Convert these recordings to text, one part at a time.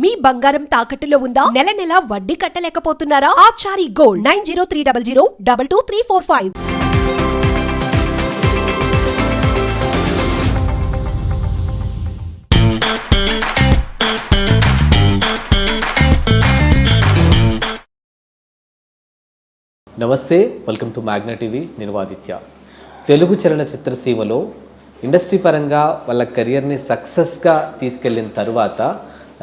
మీ బంగారం తాకట్టులో ఉందా? నెల నెల వడ్డీ కట్టలేకపోతున్నారా? Achari gold nine zero three double zero double two three four five. నమస్తే వెల్కమ్ టు మ్యాగ్నా టీవీ. నేను ఆదిత్య. తెలుగు చలనచిత్ర సీమలో ఇండస్ట్రీ పరంగా వాళ్ళ కెరియర్ని సక్సెస్గా తీసుకెళ్ళిన తర్వాత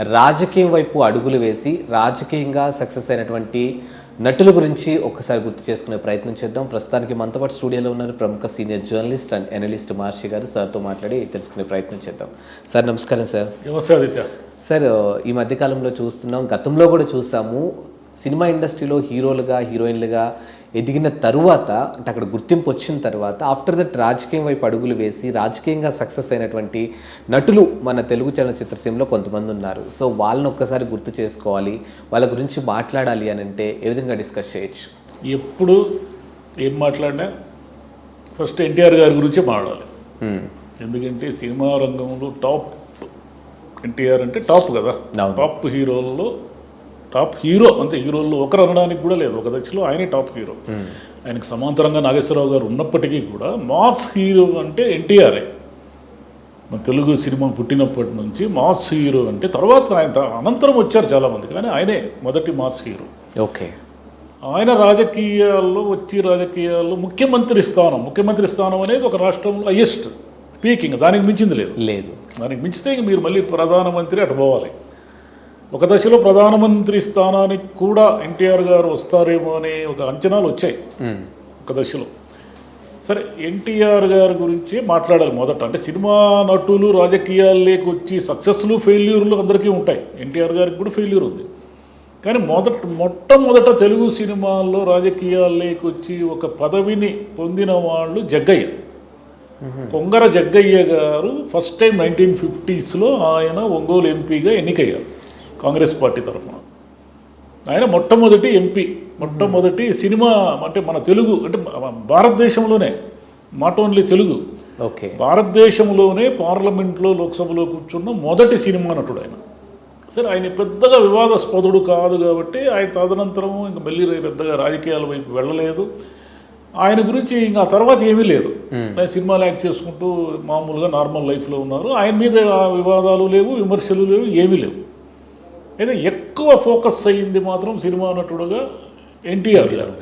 రాజకీయం వైపు అడుగులు వేసి రాజకీయంగా సక్సెస్ అయినటువంటి నటుల గురించి ఒక్కసారి గుర్తు చేసుకునే ప్రయత్నం చేద్దాం. ప్రస్తుతానికి మనతో పాటు స్టూడియోలో ఉన్నారు ప్రముఖ senior journalist and analyst Maharshi garu. సార్తో మాట్లాడి తెలుసుకునే ప్రయత్నం చేద్దాం. సార్ నమస్కారం సార్. నమస్తే ఆదిత్య. సార్ ఈ మధ్యకాలంలో చూస్తున్నాం గతంలో కూడా చూసాము. సినిమా ఇండస్ట్రీలో హీరోలుగా హీరోయిన్లుగా ఎదిగిన తరువాత అంటే అక్కడ గుర్తింపు వచ్చిన తర్వాత ఆఫ్టర్ దట్ రాజకీయం వైపు అడుగులు వేసి రాజకీయంగా సక్సెస్ అయినటువంటి నటులు మన తెలుగు చలనచిత్ర సీమలో కొంతమంది ఉన్నారు. సో వాళ్ళని ఒక్కసారి గుర్తు చేసుకోవాలి. వాళ్ళ గురించి మాట్లాడాలి అని అంటే ఏ విధంగా డిస్కస్ చేయొచ్చు? ఎప్పుడు ఏం మాట్లాడినా ఫస్ట్ ఎన్టీఆర్ గారి గురించే మాట్లాడాలి. మ్మ్. ఎందుకంటే సినిమా రంగంలో టాప్ ఎన్టీఆర్ అంటే టాప్ కదా. టాప్ హీరోల్లో టాప్ హీరో అంతే హీరోల్లో ఒకరు అనడానికి కూడా లేదు. ఒక దశలో ఆయనే టాప్ హీరో. ఆయనకు సమాంతరంగా నాగేశ్వరరావు గారు ఉన్నప్పటికీ కూడా మాస్ హీరో అంటే ఎన్టీఆర్ఏ మన తెలుగు సినిమా పుట్టినప్పటి నుంచి మాస్ హీరో అంటే తర్వాత ఆయన అనంతరం వచ్చారు చాలామంది కానీ ఆయనే మొదటి మాస్ హీరో. ఓకే. ఆయన రాజకీయాల్లో వచ్చి రాజకీయాల్లో ముఖ్యమంత్రి స్థానం ముఖ్యమంత్రి స్థానం అనేది ఒక రాష్ట్రంలో హయ్యెస్ట్ స్పీకింగ్ దానికి మించింది లేదు. లేదు. దానికి మించితే ఇంక మీరు మళ్ళీ ప్రధానమంత్రి అటు పోవాలి. ఒక దశలో ప్రధానమంత్రి స్థానానికి కూడా ఎన్టీఆర్ గారు వస్తారేమో అనే ఒక అంచనాలు వచ్చాయి. ఒక దశలో. సరే ఎన్టీఆర్ గారి గురించి మాట్లాడాలి మొదట. అంటే సినిమా నటులు రాజకీయాల్లోకి వచ్చి సక్సెస్లు ఫెయిల్యూర్లు అందరికీ ఉంటాయి. ఎన్టీఆర్ గారికి కూడా ఫెయిల్యూర్ ఉంది. కానీ మొదట మొట్టమొదట తెలుగు సినిమాల్లో రాజకీయాల్లోకి వచ్చి ఒక పదవిని పొందిన వాళ్ళు జగ్గయ్య. కొంగర జగ్గయ్య గారు ఫస్ట్ టైం నైన్టీన్ ఫిఫ్టీస్లో ఆయన ఒంగోలు ఎంపీగా ఎన్నికయ్యారు. కాంగ్రెస్ పార్టీ తరఫున. ఆయన మొట్టమొదటి ఎంపీ మొట్టమొదటి సినిమా అంటే మన తెలుగు అంటే భారతదేశంలోనే నాట్ ఓన్లీ తెలుగు ఓకే. భారతదేశంలోనే పార్లమెంట్లో లోక్సభలో కూర్చున్న మొదటి సినిమా నటుడు ఆయన. సరే ఆయన పెద్దగా వివాదాస్పదుడు కాదు కాబట్టి ఆయన తదనంతరం ఇంకా మళ్ళీ పెద్దగా రాజకీయాల వైపు వెళ్ళలేదు. ఆయన గురించి ఇంకా తర్వాత ఏమీ లేదు. ఆయన సినిమాలు యాక్ట్ చేసుకుంటూ మామూలుగా నార్మల్ లైఫ్లో ఉన్నారు. ఆయన మీద ఆ వివాదాలు లేవు విమర్శలు లేవు ఏమీ లేవు. అయితే ఎక్కువ ఫోకస్ అయ్యింది మాత్రం సినిమా నటుడుగా ఎన్టీఆర్ గారు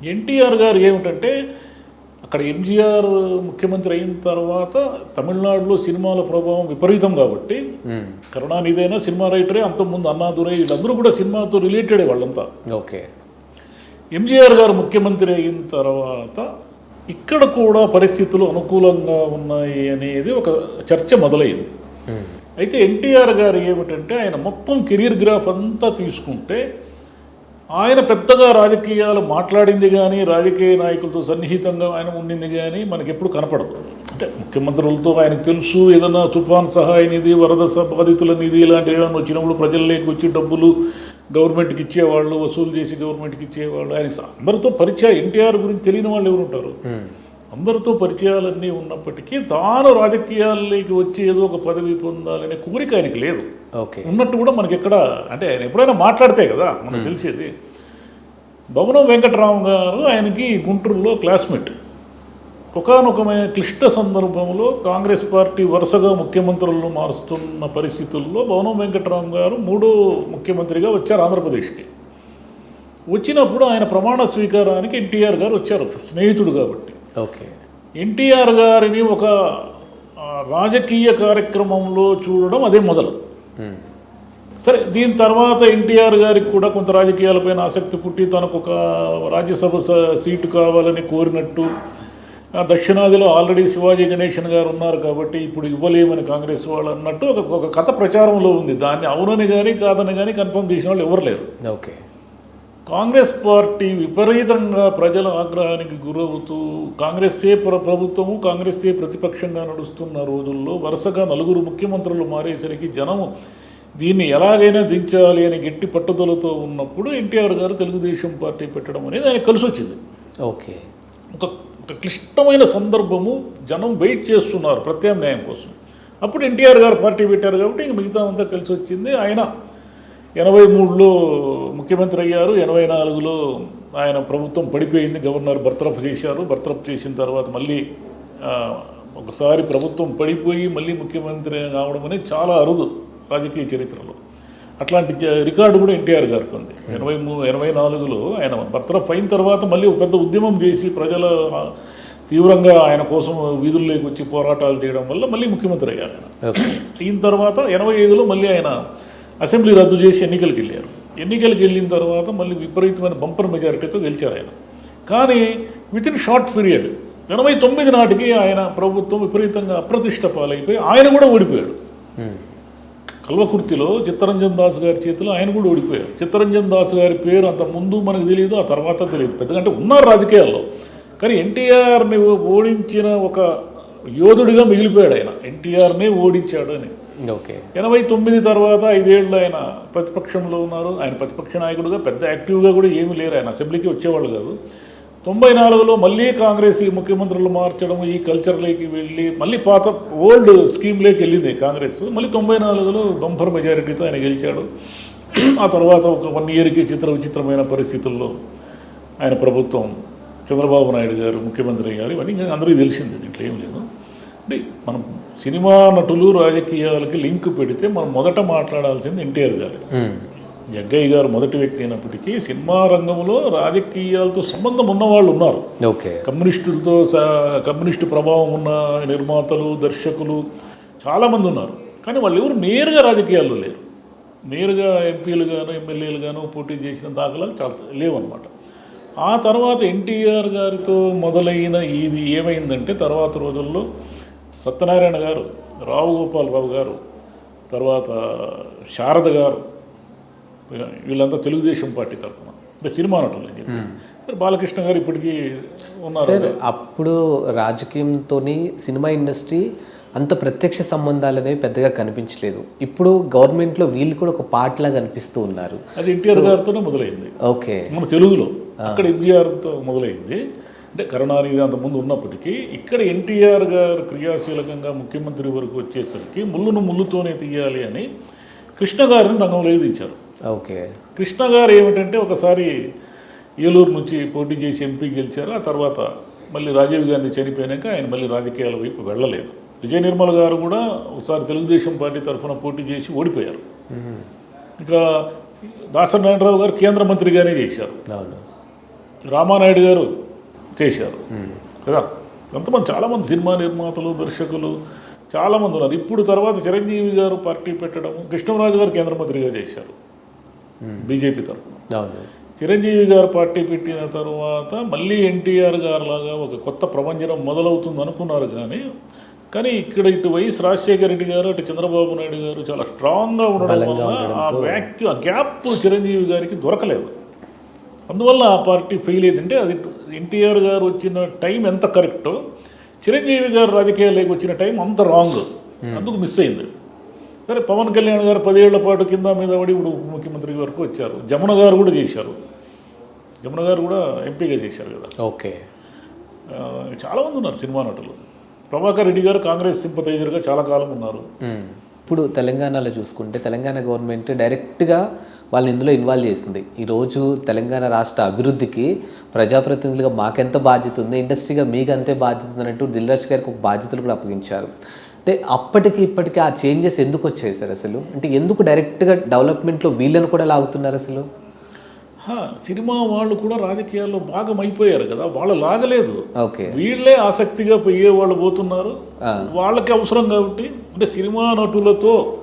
ఎన్టీఆర్ గారు ఏమిటంటే అక్కడ ఎంజీఆర్ ముఖ్యమంత్రి అయిన తర్వాత తమిళనాడులో సినిమాల ప్రభావం విపరీతం కాబట్టి. కరుణానిధైనా సినిమా రైటరే అంతకుముందు అన్నాదురై వీళ్ళందరూ కూడా సినిమాతో రిలేటెడే వాళ్ళంతా ఓకే ఎంజీఆర్ గారు ముఖ్యమంత్రి అయిన తర్వాత ఇక్కడ కూడా పరిస్థితులు అనుకూలంగా ఉన్నాయి అనేది ఒక చర్చ మొదలైంది. అయితే ఎన్టీఆర్ గారు ఏమిటంటే ఆయన మొత్తం కెరీర్ గ్రాఫ్ అంతా తీసుకుంటే ఆయన పెద్దగా రాజకీయాలు మాట్లాడింది కానీ రాజకీయ నాయకులతో సన్నిహితంగా ఆయన ఉండింది కానీ మనకి ఎప్పుడు కనపడదు. అంటే ముఖ్యమంత్రులతో ఆయనకు తెలుసు ఏదైనా తుఫాన్ సహాయ నిధి వరద బాధితుల నిధి ఇలాంటివి ఏమైనా వచ్చినప్పుడు ప్రజల్లోకి వచ్చి డబ్బులు గవర్నమెంట్కి ఇచ్చేవాళ్ళు వసూలు చేసి గవర్నమెంట్కి ఇచ్చేవాళ్ళు ఆయనకి అందరితో పరిచయం ఎన్టీఆర్ గురించి తెలియని వాళ్ళు ఎవరు ఉంటారు? అందరితో పరిచయాలన్నీ ఉన్నప్పటికీ తాను రాజకీయాల్లోకి వచ్చి ఏదో ఒక పదవి పొందాలనే కోరిక ఆయనకి లేదు. ఓకే. ఉన్నట్టు కూడా మనకి ఎక్కడ అంటే ఆయన ఎప్పుడైనా మాట్లాడితే కదా మనకు తెలిసేది. భవనం వెంకటరామ గారు ఆయనకి గుంటూరులో క్లాస్మేట్. ఒకనొక క్లిష్ట సందర్భంలో కాంగ్రెస్ పార్టీ వరుసగా ముఖ్యమంత్రులను మారుస్తున్న పరిస్థితుల్లో భవనం వెంకటరామ గారు మూడో ముఖ్యమంత్రిగా వచ్చారు ఆంధ్రప్రదేశ్కి. వచ్చినప్పుడు ఆయన ప్రమాణ స్వీకారానికి ఎన్టీఆర్ గారు వచ్చారు స్నేహితుడు కాబట్టి. ఓకే. ఎన్టీఆర్ గారిని ఒక రాజకీయ కార్యక్రమంలో చూడడం అదే మొదలు. సరే దీని తర్వాత ఎన్టీఆర్ గారికి కూడా కొంత రాజకీయాలపైన ఆసక్తి పుట్టి తనకు ఒక రాజ్యసభ సీటు కావాలని కోరినట్టు. దక్షిణాదిలో ఆల్రెడీ శివాజీ గణేశన్ గారు ఉన్నారు కాబట్టి ఇప్పుడు ఇవ్వలేమని కాంగ్రెస్ వాళ్ళు అన్నట్టు ఒక ఒక కథ ప్రచారంలో ఉంది. దాన్ని అవునని కానీ కాదని కానీ కన్ఫర్మ్ చేసిన వాళ్ళు ఎవరు లేరు. ఓకే. కాంగ్రెస్ పార్టీ విపరీతంగా ప్రజల ఆగ్రహానికి గురవుతూ కాంగ్రెస్సే ప్ర ప్రభుత్వము కాంగ్రెస్సే ప్రతిపక్షంగా నడుస్తున్న రోజుల్లో వరుసగా నలుగురు ముఖ్యమంత్రులు మారేసరికి జనము దీన్ని ఎలాగైనా దించాలి అని గట్టి పట్టుదలతో ఉన్నప్పుడు ఎన్టీఆర్ గారు తెలుగుదేశం పార్టీ పెట్టడం అనేది ఆయన కలిసి వచ్చింది. ఓకే. ఒక ఒక క్లిష్టమైన సందర్భము జనం వెయిట్ చేస్తున్నారు ప్రత్యామ్నాయం కోసం. అప్పుడు ఎన్టీఆర్ గారు పార్టీ పెట్టారు కాబట్టి ఇంక మిగతా అంతా కలిసి వచ్చింది. ఆయన ఎనభై మూడులో ముఖ్యమంత్రి అయ్యారు ఎనభై నాలుగులో ఆయన ప్రభుత్వం పడిపోయింది గవర్నర్ బర్తరఫ్ చేశారు. బర్తరఫ్ చేసిన తర్వాత మళ్ళీ ఒకసారి ప్రభుత్వం పడిపోయి మళ్ళీ ముఖ్యమంత్రి కావడం అనేది చాలా అరుదు రాజకీయ చరిత్రలో. అట్లాంటి రికార్డు కూడా ఎన్టీఆర్ గారికి ఉంది. ఎనభై మూ ఎనభై నాలుగులో ఆయన బర్తరఫ్ అయిన తర్వాత మళ్ళీ ఒక పెద్ద ఉద్యమం చేసి ప్రజల తీవ్రంగా ఆయన కోసం వీధుల్లోకి వచ్చి పోరాటాలు చేయడం వల్ల మళ్ళీ ముఖ్యమంత్రి అయ్యారు ఆయన. అయిన తర్వాత ఎనభై ఐదులో మళ్ళీ ఆయన అసెంబ్లీ రద్దు చేసి ఎన్నికలకు వెళ్ళారు. ఎన్నికలకు వెళ్ళిన తర్వాత మళ్ళీ విపరీతమైన బంపర్ మెజారిటీతో గెలిచారు ఆయన. కానీ విత్ ఇన్ షార్ట్ పీరియడ్ ఎనభై తొమ్మిది నాటికి ఆయన ప్రభుత్వం విపరీతంగా అప్రతిష్ట పాలైపోయి ఆయన కూడా ఓడిపోయాడు. కల్వకుర్తిలో చిత్తరంజన్ దాస్ గారి చేతిలో ఆయన కూడా ఓడిపోయారు. చిత్తరంజన్ దాస్ గారి పేరు అంత ముందు మనకు తెలియదు ఆ తర్వాత తెలియదు పెద్దగా ఉన్నారు రాజకీయాల్లో. కానీ ఎన్టీఆర్ని ఓడించిన ఒక యోధుడిగా మిగిలిపోయాడు ఆయన. ఎన్టీఆర్నే ఓడించాడు అని. ఎనభై తొమ్మిది తర్వాత ఐదేళ్ళు ఆయన ప్రతిపక్షంలో ఉన్నారు. ఆయన ప్రతిపక్ష నాయకుడుగా పెద్ద యాక్టివ్గా కూడా ఏమీ లేరు. ఆయన అసెంబ్లీకి వచ్చేవాళ్ళు కాదు. తొంభై నాలుగులో మళ్ళీ కాంగ్రెస్ ఈ ముఖ్యమంత్రులు మార్చడం ఈ కల్చర్లోకి వెళ్ళి మళ్ళీ పాత ఓల్డ్ స్కీమ్లోకి వెళ్ళింది కాంగ్రెస్. మళ్ళీ తొంభై నాలుగులో బంపర్ మెజారిటీతో ఆయన గెలిచాడు. ఆ తర్వాత ఒక వన్ ఇయర్కి చిత్ర విచిత్రమైన పరిస్థితుల్లో ఆయన ప్రభుత్వం చంద్రబాబు నాయుడు గారు ముఖ్యమంత్రి గారు ఇవన్నీ ఇంకా అందరికీ తెలిసింది. దీంట్లో ఏం లేదు. అంటే మనం సినిమా నటులు రాజకీయాలకి లింక్ పెడితే మనం మొదట మాట్లాడాల్సింది ఎన్టీఆర్ గారు. జగ్గయ్య గారు మొదటి వ్యక్తి అయినప్పటికీ సినిమా రంగంలో రాజకీయాలతో సంబంధం ఉన్నవాళ్ళు ఉన్నారు. ఓకే. కమ్యూనిస్టులతో స- కమ్యూనిస్టు ప్రభావం ఉన్న నిర్మాతలు దర్శకులు చాలామంది ఉన్నారు. కానీ వాళ్ళు ఎవరు నేరుగా రాజకీయాల్లో లేరు. నేరుగా ఎంపీలు గాను ఎమ్మెల్యేలు గాను పోటీ చేసిన దాఖలాలు చాలా లేవన్నమాట. ఆ తర్వాత ఎన్టీఆర్ గారితో మొదలైన ఇది ఏమైందంటే తర్వాత రోజుల్లో సత్యనారాయణ గారు రావు గోపాలరావు గారు తర్వాత శారద గారు వీళ్ళంతా తెలుగుదేశం పార్టీ తరఫున. అంటే సినిమా నటులు అని చెప్పి. బాలకృష్ణ గారు ఇప్పటికీ ఉన్నారు సార్ అప్పుడు రాజకీయంతో సినిమా ఇండస్ట్రీ అంత ప్రత్యక్ష సంబంధాలు అనేవి పెద్దగా కనిపించలేదు. ఇప్పుడు గవర్నమెంట్లో వీళ్ళు కూడా ఒక పార్ట్లా కనిపిస్తూ ఉన్నారు. అది ఎన్టీఆర్ గారితోనే మొదలైంది. ఓకే. మన తెలుగులో. అక్కడ ఎన్టీఆర్తో మొదలైంది. అంటే కరుణానిధి అంతకుముందు ఉన్నప్పటికీ ఇక్కడ ఎన్టీఆర్ గారు క్రియాశీలకంగా ముఖ్యమంత్రి వరకు వచ్చేసరికి ముళ్ళును ముళ్ళుతోనే తీయాలి అని కృష్ణ గారిని రంగంలోకి దించారు ఓకే. కృష్ణ గారు ఏమిటంటే ఒకసారి ఏలూరు నుంచి పోటీ చేసి ఎంపీ గెలిచారు ఆ తర్వాత మళ్ళీ రాజీవ్ గాంధీ చనిపోయాక ఆయన మళ్ళీ రాజకీయాల వైపు వెళ్ళలేదు. విజయ నిర్మల్ గారు కూడా ఒకసారి తెలుగుదేశం పార్టీ తరఫున పోటీ చేసి ఓడిపోయారు. ఇంకా దాసరి నారాయణరావు గారు కేంద్ర మంత్రిగానే చేశారు. రామానాయుడు గారు చేశారు. కదా? కొంతమంది చాలామంది సినిమా నిర్మాతలు దర్శకులు చాలామంది ఉన్నారు. ఇప్పుడు తర్వాత చిరంజీవి గారు పార్టీ పెట్టడం కృష్ణరాజు గారు కేంద్ర మంత్రిగా చేశారు. బీజేపీ తరఫున. చిరంజీవి గారు పార్టీ పెట్టిన తర్వాత మళ్ళీ ఎన్టీఆర్ గారు లాగా ఒక కొత్త ప్రపంచం మొదలవుతుంది అనుకున్నారు కానీ కానీ ఇక్కడ ఇటు వైఎస్ రాజశేఖర రెడ్డి గారు అటు చంద్రబాబు నాయుడు గారు చాలా స్ట్రాంగ్గా ఉండడం వల్ల ఆ వ్యాక్యూ ఆ గ్యాప్ చిరంజీవి గారికి దొరకలేదు. అందువల్ల ఆ పార్టీ ఫెయిల్ అయిందంటే అది ఎన్టీఆర్ గారు వచ్చిన టైం ఎంత కరెక్టో చిరంజీవి గారు రాజకీయాల్లోకి వచ్చిన టైం అంత రాంగ్ అందుకు మిస్ అయింది. సరే పవన్ కళ్యాణ్ గారు పదేళ్ళ పాటు కింద మీద పడి ఇప్పుడు ఉప ముఖ్యమంత్రి వరకు వచ్చారు. జమున గారు కూడా చేశారు. జమున గారు కూడా ఎంపీగా చేశారు కదా. ఓకే. చాలామంది ఉన్నారు సినిమా నటులు. ప్రభాకర్ రెడ్డి గారు కాంగ్రెస్ సింపతైజర్గా చాలా కాలం ఉన్నారు. మ్మ్. ఇప్పుడు తెలంగాణలో చూసుకుంటే తెలంగాణ గవర్నమెంట్ డైరెక్ట్గా వాళ్ళని ఇందులో ఇన్వాల్వ్ చేసింది. ఈరోజు తెలంగాణ రాష్ట్ర అభివృద్ధికి ప్రజాప్రతినిధులుగా మాకెంత బాధ్యత ఉంది ఇండస్ట్రీగా మీకు అంతే బాధ్యత ఉంది అన్నట్టు దిల్రాజ్ గారికి ఒక బాధ్యతలు కూడా అప్పగించారు. అంటే అప్పటికి ఇప్పటికి ఆ చేంజెస్ ఎందుకు వచ్చాయి సార్ అసలు? అంటే ఎందుకు డైరెక్ట్గా డెవలప్మెంట్లో వీళ్ళని కూడా లాగుతున్నారు అసలు? హా, సినిమా వాళ్ళు కూడా రాజకీయాల్లో భాగం అయిపోయారు కదా వాళ్ళు లాగలేదు. ఓకే. వీళ్ళే ఆసక్తిగా పోయే వాళ్ళు పోతున్నారు. వాళ్ళకి అవసరం కాబట్టి అంటే సినిమా నటులతో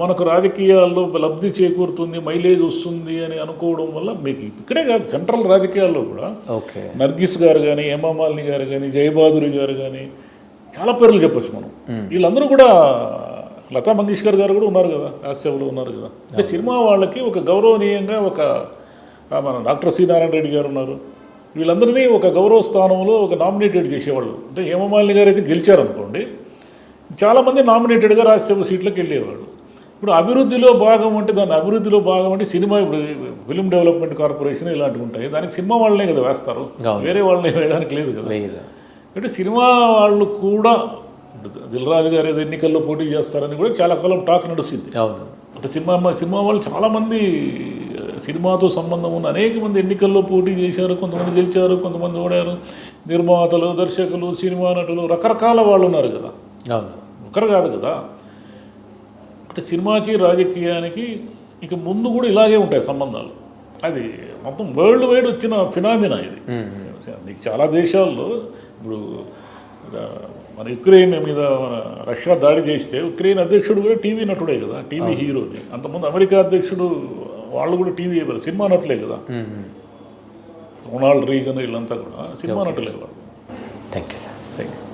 మనకు రాజకీయాల్లో లబ్ధి చేకూరుతుంది మైలేజ్ వస్తుంది అని అనుకోవడం వల్ల మీకు ఇక్కడే కాదు సెంట్రల్ రాజకీయాల్లో కూడా ఓకే. నర్గిస్ గారు కానీ హేమామాలిని గారు కానీ జయబాదురి గారు కానీ చాలా పేర్లు చెప్పొచ్చు మనం. వీళ్ళందరూ కూడా లతా మంగేష్కర్ గారు కూడా ఉన్నారు కదా రాజ్యసభలో ఉన్నారు కదా. అంటే సినిమా వాళ్ళకి ఒక గౌరవనీయంగా ఒక మన డాక్టర్ సి నారాయణ రెడ్డి గారు ఉన్నారు. వీళ్ళందరినీ ఒక గౌరవ స్థానంలో ఒక నామినేటెడ్ చేసేవాళ్ళు. అంటే హేమమాలిని గారు అయితే గెలిచారు అనుకోండి చాలామంది నామినేటెడ్గా రాజ్యసభ సీట్లకు వెళ్ళేవాళ్ళు. ఇప్పుడు అభివృద్ధిలో భాగం అంటే దాని అభివృద్ధిలో భాగం అంటే సినిమా ఇప్పుడు ఫిల్మ్ డెవలప్మెంట్ కార్పొరేషన్ ఇలాంటివి ఉంటాయి. దానికి సినిమా వాళ్ళనే కదా వేస్తారు. వేరే వాళ్ళని వేయడానికి లేదు కదా. అంటే సినిమా వాళ్ళు కూడా దిల్రాజు గారు ఏదో ఎన్నికల్లో పోటీ చేస్తారని కూడా చాలా కాలం టాక్ నడుస్తుంది. అవును. అంటే సినిమా సినిమా వాళ్ళు చాలామంది సినిమాతో సంబంధం ఉన్న అనేక మంది ఎన్నికల్లో పోటీ చేశారు. కొంతమంది గెలిచారు కొంతమంది ఓడారు. నిర్మాతలు దర్శకులు సినిమా నటులు రకరకాల వాళ్ళు ఉన్నారు కదా. అవును. ఒకరు కాదు కదా. అంటే సినిమాకి రాజకీయానికి ఇక ముందు కూడా ఇలాగే ఉంటాయి సంబంధాలు. అది మొత్తం వరల్డ్ వైడ్ వచ్చిన ఫినామినా ఇది. నీకు చాలా దేశాల్లో ఇప్పుడు మన యుక్రెయిన్ మీద మన రష్యా దాడి చేస్తే ఉక్రెయిన్ అధ్యక్షుడు కూడా టీవీ నటుడే కదా టీవీ హీరోని. అంతకుముందు అమెరికా అధ్యక్షుడు వాళ్ళు కూడా టీవీ సినిమా నటులే కదా. రొనాల్డ్ రీగన్ వీళ్ళంతా కూడా సినిమా నటులే వాళ్ళు. Thank you sir thank you